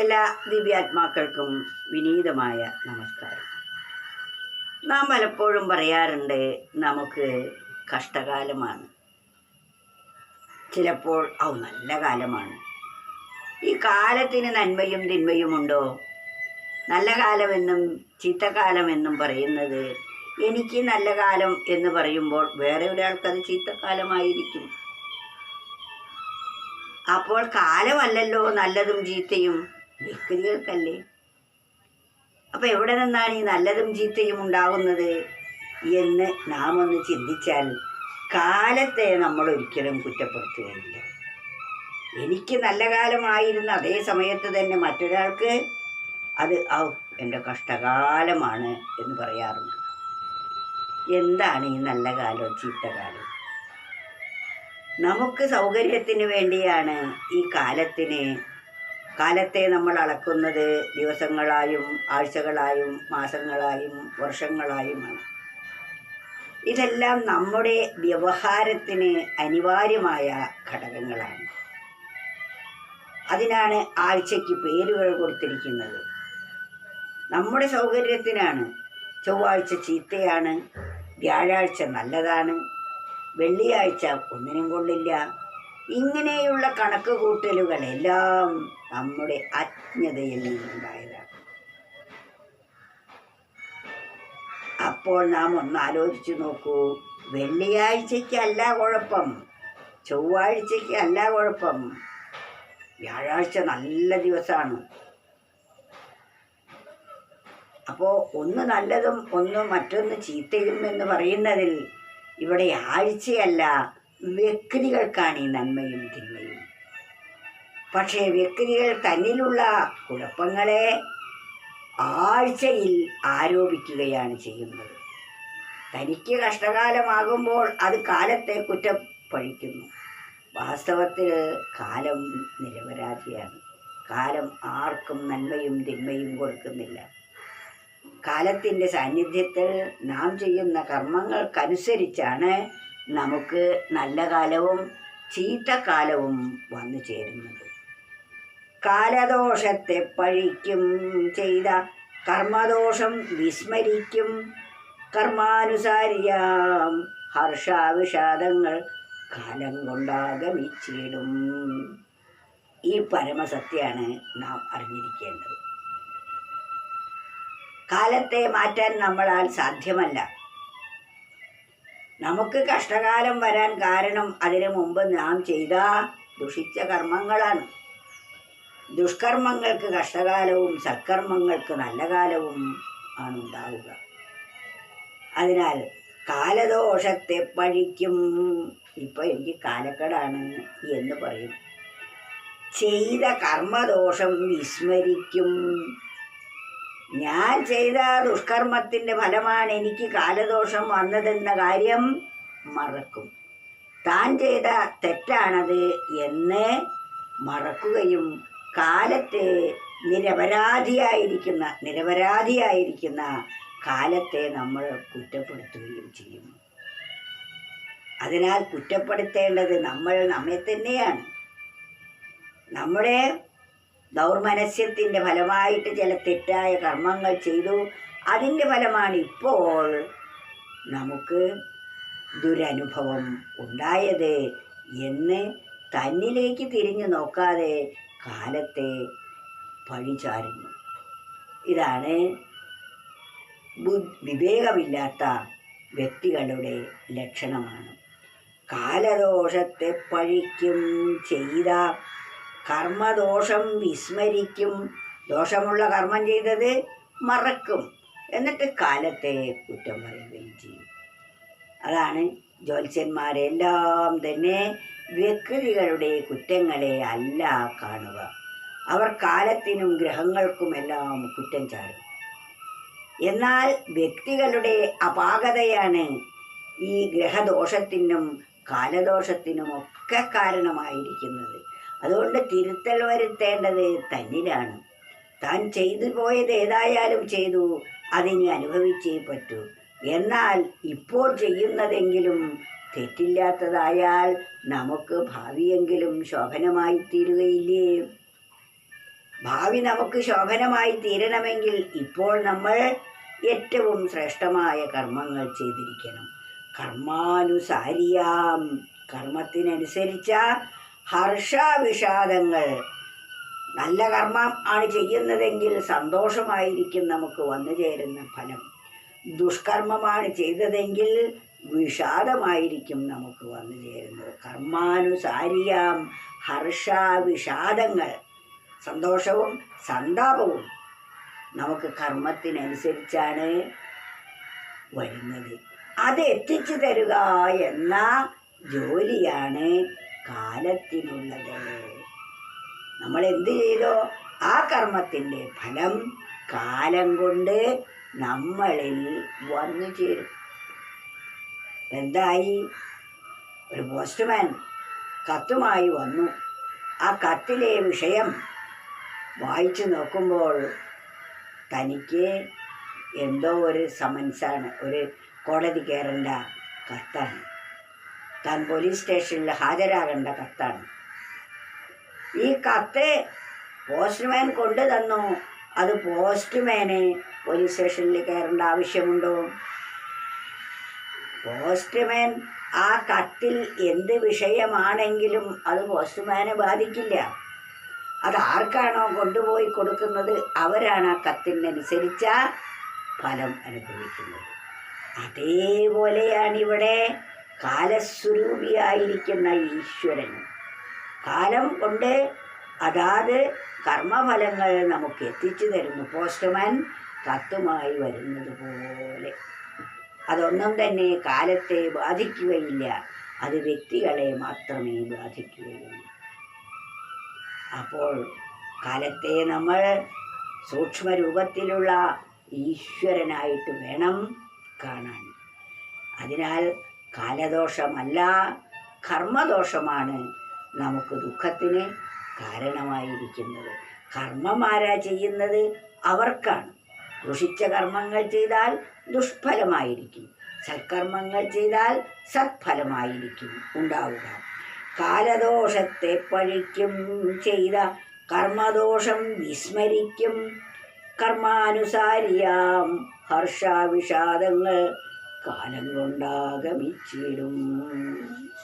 എല്ലാ ദിവ്യാത്മാക്കൾക്കും വിനീതമായ നമസ്കാരം. നാം പലപ്പോഴും പറയാറുണ്ട് നമുക്ക് കഷ്ടകാലമാണ്. ചിലപ്പോൾ ഔ നല്ല കാലമാണ്. ഈ കാലത്തിന് നന്മയും തിന്മയും ഉണ്ടോ? നല്ല കാലമെന്നും ചീത്തക്കാലമെന്നും പറയുന്നത് എനിക്ക് നല്ല കാലം എന്ന് പറയുമ്പോൾ വേറെ ഒരാൾക്കത് ചീത്തക്കാലമായിരിക്കും അപ്പോൾ കാലമല്ലല്ലോ നല്ലതും ചീത്തയും. വ്യക്തികൾക്കല്ലേ അപ്പൊ എവിടെ നിന്നാണ് ഈ നല്ലതും ചീത്തയും ഉണ്ടാകുന്നത് എന്ന് നാം ഒന്ന് ചിന്തിച്ചാൽ കാലത്തെ നമ്മൾ ഒരിക്കലും കുറ്റപ്പെടുത്തുകയില്ല. എനിക്ക് നല്ല കാലമായിരുന്ന അതേ സമയത്ത് തന്നെ മറ്റൊരാൾക്ക് അത് ഔ എന്റെ കഷ്ടകാലമാണ് എന്ന് പറയാറുണ്ട്. എന്താണ് ഈ നല്ല കാലം ചീത്തകാലം നമുക്ക് സൗകര്യത്തിന് വേണ്ടിയാണ് ഈ കാലത്തിന് കാലത്തെ നമ്മൾ അളക്കുന്നത് ദിവസങ്ങളായും ആഴ്ചകളായും മാസങ്ങളായും വർഷങ്ങളായുമാണ് ഇതെല്ലാം നമ്മുടെ വ്യവഹാരത്തിന് അനിവാര്യമായ ഘടകങ്ങളാണ്. അതിനാണ് ആഴ്ചയ്ക്ക് പേരുകൾ കൊടുത്തിരിക്കുന്നത്. നമ്മുടെ സൗകര്യത്തിനാണ് ചൊവ്വാഴ്ച ചീത്തയാണ് വ്യാഴാഴ്ച നല്ലതാണ് വെള്ളിയാഴ്ച ഒന്നിനും കൊള്ളില്ല ഇങ്ങനെയുള്ള കണക്ക് കൂട്ടലുകളെല്ലാം നമ്മുടെ അജ്ഞതയിൽ നിന്നുണ്ടായതാണ്. അപ്പോൾ നാം ഒന്ന് ആലോചിച്ചു നോക്കൂ. വെള്ളിയാഴ്ചയ്ക്കല്ല കുഴപ്പം. ചൊവ്വാഴ്ചയ്ക്ക് അല്ല കുഴപ്പം. വ്യാഴാഴ്ച നല്ല ദിവസമാണ്. അപ്പോൾ ഒന്ന് നല്ലതും ഒന്ന് മറ്റൊന്ന് ചീത്തയും എന്ന് പറയുന്നതിൽ ഇവിടെ ആഴ്ചയല്ല വ്യക്തികൾക്കാണ് ഈ നന്മയും തിന്മയും. പക്ഷേ വ്യക്തികൾ തന്നിലുള്ള കുഴപ്പങ്ങളെ ആഴ്ചയിൽ ആരോപിക്കുകയാണ് ചെയ്യുന്നത്. തനിക്ക് കഷ്ടകാലമാകുമ്പോൾ അത് കാലത്തെ കുറ്റപ്പഴിക്കുന്നു. വാസ്തവത്തിൽ കാലം നിരപരാധിയാണ്. കാലം ആർക്കും നന്മയും തിന്മയും കൊടുക്കുന്നില്ല. കാലത്തിന്റെ സാന്നിധ്യത്തിൽ നാം ചെയ്യുന്ന കർമ്മങ്ങൾക്കനുസരിച്ചാണ് നമുക്ക് നല്ല കാലവും ചീത്ത കാലവും വന്നു ചേരുന്നത്. കാലദോഷത്തെ പഴിക്കും ചെയ്ത കർമ്മദോഷം വിസ്മരിക്കും. കർമാനുസാരിയാം ഹർഷാവിഷാദങ്ങൾ കാലം കൊണ്ടാഗമിച്ചിടും ഈ പരമസത്യമാണ് നാം അറിഞ്ഞിരിക്കേണ്ടത്. കാലത്തെ മാറ്റാൻ നമ്മളാൽ സാധ്യമല്ല. നമുക്ക് കഷ്ടകാലം വരാൻ കാരണം അതിനു മുമ്പ് നാം ചെയ്ത ദുഷിച്ച കർമ്മങ്ങളാണ്. ദുഷ്കർമ്മങ്ങൾക്ക് കഷ്ടകാലവും സത്കർമ്മങ്ങൾക്ക് നല്ല കാലവും ആണ് ഉണ്ടാവുക. അതിനാൽ കാലദോഷത്തെ പഴിക്കും. ഇപ്പൊ എനിക്ക് കാലക്കടാണ് എന്ന് പറയും. ചെയ്ത കർമ്മദോഷം വിസ്മരിക്കും. ഞാൻ ചെയ്ത ദുഷ്കർമ്മത്തിന്റെ ഫലമാണ് എനിക്ക് കാലദോഷം വന്നതെന്ന കാര്യം മറക്കും. താൻ ചെയ്ത തെറ്റാണത് എന്ന് മറക്കുകയും കാലത്തെ നിരപരാധിയായിരിക്കുന്ന നിരപരാധിയായിരിക്കുന്ന കാലത്തെ നമ്മൾ കുറ്റപ്പെടുത്തുകയും ചെയ്യും. അതിനാൽ കുറ്റപ്പെടുത്തേണ്ടത് നമ്മൾ നമ്മെ തന്നെയാണ്. നമ്മുടെ ദൗർമനസ്യത്തിന്റെ ഫലമായിട്ട് ചില തെറ്റായ കർമ്മങ്ങൾ ചെയ്തു. അതിന്റെ ഫലമാണ് ഇപ്പോൾ നമുക്ക് ദുരനുഭവം ഉണ്ടായത് എന്ന് തന്നിലേക്ക് തിരിഞ്ഞു നോക്കാതെ കാലത്തെ പഴിചാരുന്നു. ഇതാണ് വിവേകമില്ലാത്ത വ്യക്തികളുടെ ലക്ഷണമാണ്. കാലദോഷത്തെ പഴിക്കും ചെയ്ത കർമ്മദോഷം വിസ്മരിക്കും. ദോഷമുള്ള കർമ്മം ചെയ്തത് മറക്കും. എന്നിട്ട് കാലത്തെ കുറ്റം പറയുകയും ചെയ്യും. അതാണ് ജ്യോത്സ്യന്മാരെല്ലാം തന്നെ വ്യക്തികളുടെ കുറ്റങ്ങളെ അല്ല കാണുക. അവർ കാലത്തിനും ഗ്രഹങ്ങൾക്കുമെല്ലാം കുറ്റം ചാടും. എന്നാൽ വ്യക്തികളുടെ അപാകതയാണ് ഈ ഗ്രഹദോഷത്തിനും കാലദോഷത്തിനും ഒക്കെ കാരണമായിരിക്കുന്നത്. അതുകൊണ്ട് തിരുത്തൽ വരുത്തേണ്ടത് തന്നിലാണ്. താൻ ചെയ്തു പോയത് ഏതായാലും ചെയ്തു അതിനി അനുഭവിച്ചേ പറ്റൂ. എന്നാൽ ഇപ്പോൾ ചെയ്യുന്നതെങ്കിലും തെറ്റില്ലാത്തതായാൽ നമുക്ക് ഭാവിയെങ്കിലും ശോഭനമായി തീരുകയില്ലേ ഭാവി നമുക്ക് ശോഭനമായി തീരണമെങ്കിൽ ഇപ്പോൾ നമ്മൾ ഏറ്റവും ശ്രേഷ്ഠമായ കർമ്മങ്ങൾ ചെയ്തിരിക്കണം. കർമാനുസാരിയാം. കർമ്മത്തിനനുസരിച്ച ഹർഷവിഷാദങ്ങൾ. നല്ല കർമ്മം ആണ് ചെയ്യുന്നതെങ്കിൽ സന്തോഷമായിരിക്കും നമുക്ക് വന്നു ചേരുന്ന ഫലം. ദുഷ്കർമ്മമാണ് ചെയ്തതെങ്കിൽ വിഷാദമായിരിക്കും നമുക്ക് വന്നു ചേരുന്നത്. കർമാനുസാരിയാം ഹർഷവിഷാദങ്ങൾ. സന്തോഷവും സന്താപവും നമുക്ക് കർമ്മത്തിനനുസരിച്ചാണ് വരുന്നത്. അത് എത്തിച്ചു തരുക എന്ന ജോലിയാണ് കാലത്തിനുള്ളത്. നമ്മൾ എന്ത് ചെയ്തോ ആ കർമ്മത്തിന്റെ ഫലം കാലം കൊണ്ട് നമ്മളിൽ വന്നു ചേരും. എന്തായി? ഒരു പോസ്റ്റ്മാൻ കത്തുമായി വന്നു. ആ കത്തിലെ വിഷയം വായിച്ചു നോക്കുമ്പോൾ തനിക്ക് എന്തോ ഒരു സമൻസാണ് ഒരു കോടതി കയറേണ്ട കത്താണ്. താൻ പോലീസ് സ്റ്റേഷനിൽ ഹാജരാകേണ്ട കത്താണ്. ഈ കത്ത് പോസ്റ്റ്മാൻ കൊണ്ടു തന്നു? അത് പോസ്റ്റ്മാന് പോലീസ് സ്റ്റേഷനിൽ കയറേണ്ട ആവശ്യമുണ്ടോ? പോസ്റ്റ്മാൻ ആ കത്തിൽ എന്ത് വിഷയമാണെങ്കിലും അത് പോസ്റ്റ്മാനെ ബാധിക്കില്ല. അത് ആർക്കാണോ കൊണ്ടുപോയി കൊടുക്കുന്നത്? അവരാണ് ആ കത്തിനനുസരിച്ച ഫലം അനുഭവിക്കുന്നത്. അതേപോലെയാണ് ഇവിടെ കാലസ്വരൂപിയായിരിക്കുന്ന ഈശ്വരൻ. കാലം കൊണ്ട് അതാത് കർമ്മഫലങ്ങൾ നമുക്ക് എത്തിച്ചു തരുന്നു. പോസ്റ്റ്മാൻ കത്തുമായി വരുന്നത് പോലെ. അതൊന്നും തന്നെ കാലത്തെ ബാധിക്കുകയില്ല. അത് വ്യക്തികളെ മാത്രമേ ബാധിക്കുകയുള്ളൂ. അപ്പോൾ കാലത്തെ നമ്മൾ സൂക്ഷ്മരൂപത്തിലുള്ള ഈശ്വരനായിട്ട് വേണം കാണാൻ. അതിനാൽ കാലദോഷമല്ല കർമ്മദോഷമാണ് നമുക്ക് ദുഃഖത്തിന് കാരണമായിരിക്കുന്നത്. കർമ്മമാരാ ചെയ്യുന്നത്? അവർക്കാണ്. ദുഷിച്ച കർമ്മങ്ങൾ ചെയ്താൽ ദുഷ്ഫലമായിരിക്കും. സൽക്കർമ്മങ്ങൾ ചെയ്താൽ സത്ഫലമായിരിക്കും ഉണ്ടാവുക. കാലദോഷത്തെ പഴിക്കും ചെയ്ത കർമ്മദോഷം വിസ്മരിക്കും. കർമാനുസാരിയാം ഹർഷാവിഷാദങ്ങൾ കാലം കൊണ്ടാഗമിച്ചിടും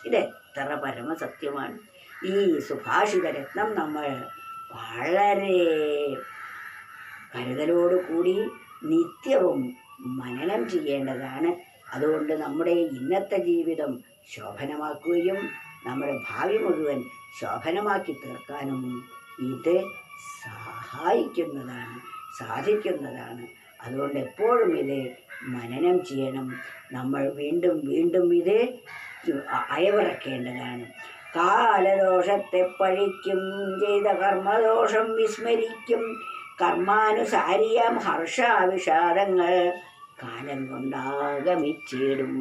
ഇതെത്ര പരമസത്യമാണ്. ഈ സുഭാഷിത രത്നം നമ്മൾ വളരെ കരുതലോടുകൂടി നിത്യവും മനനം ചെയ്യേണ്ടതാണ്. അതുകൊണ്ട് നമ്മുടെ ഇന്നത്തെ ജീവിതം ശോഭനമാക്കുകയും നമ്മുടെ ഭാവി മുഴുവൻ ശോഭനമാക്കി തീർക്കാനും ഇത് സഹായിക്കുന്നതാണ് സാധിക്കുന്നതാണ്. അതുകൊണ്ട് എപ്പോഴും ഇത് മനനം ചെയ്യണം. നമ്മൾ വീണ്ടും വീണ്ടും ഇത് അയവിറക്കേണ്ടതാണ്. കാലദോഷത്തെ പഴിക്കും ചെയ്ത കർമ്മദോഷം വിസ്മരിക്കും. കർമാനുസാരിയം ഹർഷാവിഷാദങ്ങൾ കാലം കൊണ്ടാഗമിച്ചിടും.